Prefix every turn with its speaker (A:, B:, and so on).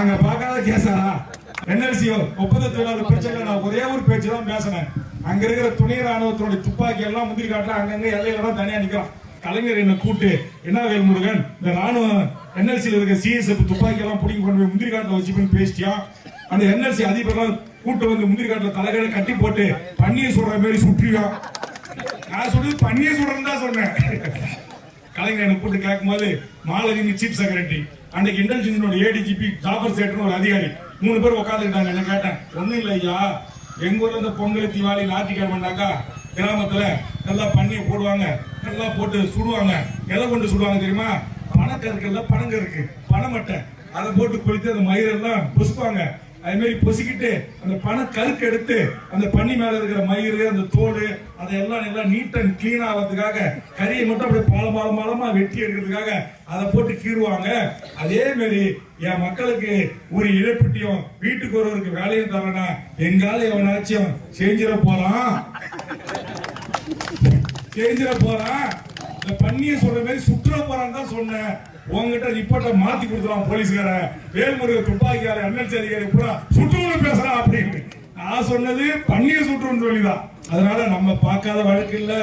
A: நாங்க பார்க்காத கேசாரா? என்எல்சியோ ஒப்பந்த தொழிலாளர் பிரச்சனை நான் ஒரே ஒரு பேச்சு தான் பேசினேன். அங்க இருக்கிற துணை ராணுவத்தினுடைய துப்பாக்கி எல்லாம் முந்திரி காட்டுல அங்கங்க எல்லையில தான் தனியா நிக்கிறான் கலைஞர் என்ன கூட்டு என்ன வேல்முருகன் இந்த ராணுவ என்எல்சியில் இருக்க சிஎஸ்எஃப் துப்பாக்கி எல்லாம் பிடிங்கி கொண்டு போய் முந்திரி காட்டுல வச்சுப்பேன்னு பேசிட்டியா? அந்த என்எல்சி அதிபர்லாம் கூட்டு வந்து முந்திரி காட்டுல தலைகளை கட்டி போட்டு பன்னீர் சுடுற மாதிரி சுற்றியா நான் சொல்றது பன்னீர் சுடுறேன்னு தான் சொன்னேன். கலைஞர் என்ன கூட்டு கேட்கும்போது மாலதி சீஃப் செக்ரட்டரி. அன்னைக்கு இன்டெலிஜென்ஸோட ஏடிஜிபி ஜாஃபர் சேட்னு ஒரு அதிகாரி. மூணு பேர் உட்காந்துக்கிட்டாங்க என்ன கேட்டேன்? ஒன்றும் இல்லை ஐயா. எங்க ஊர்ல இந்த பொங்கல் தீபாவளி ஞாயிற்றுக்கிழமைனாக்கா கிராமத்துல நல்லா பண்ணியை போடுவாங்க நல்லா போட்டு சுடுவாங்க. எதை கொண்டு சுடுவாங்க தெரியுமா? பணக்கருக்குல்ல பணங்க இருக்கு பணமட்டை அதை போட்டு கொளுத்து அந்த மயிரெல்லாம் புசுப்பாங்க அது மாதிரி பொசுக்கிட்டு அந்த பண கருக்கு எடுத்து அந்த பன்னி மேல இருக்கிற மயிறு அந்த தோடு அதையெல்லாம் நல்லா நீட் அண்ட் கிளீன் ஆகிறதுக்காக கறியை மட்டும் அப்படியே பாலம் பாலம் பாலமா வெட்டி எடுக்கிறதுக்காக அதை போட்டு கீறுவாங்க. அதே மாதிரி என் மக்களுக்கு ஒரு இழப்பீட்டையும் வீட்டுக்கு ஒருவருக்கு வேலையும் தரனா எங்கால எவனாச்சும் செஞ்சிட போறான்? செஞ்சிட போறான்? இந்த பண்ணிய சொல்ற மாதிரி சுற்றுற போறான்னு தான் சொன்னேன். உங்ககிட்ட ரிப்போர்ட்டை மாத்தி கொடுத்துருவான் போலீஸ்கார வேல்முருக துப்பாக்கியார எம்எல்சி அதிகாரி பூரா சுற்றுலா பேசுறான் அப்படின்னு. நான் சொன்னது பண்ணிய சுற்றுன்னு சொல்லிதான். அதனால நம்ம பார்க்காத வழக்கு இல்லை.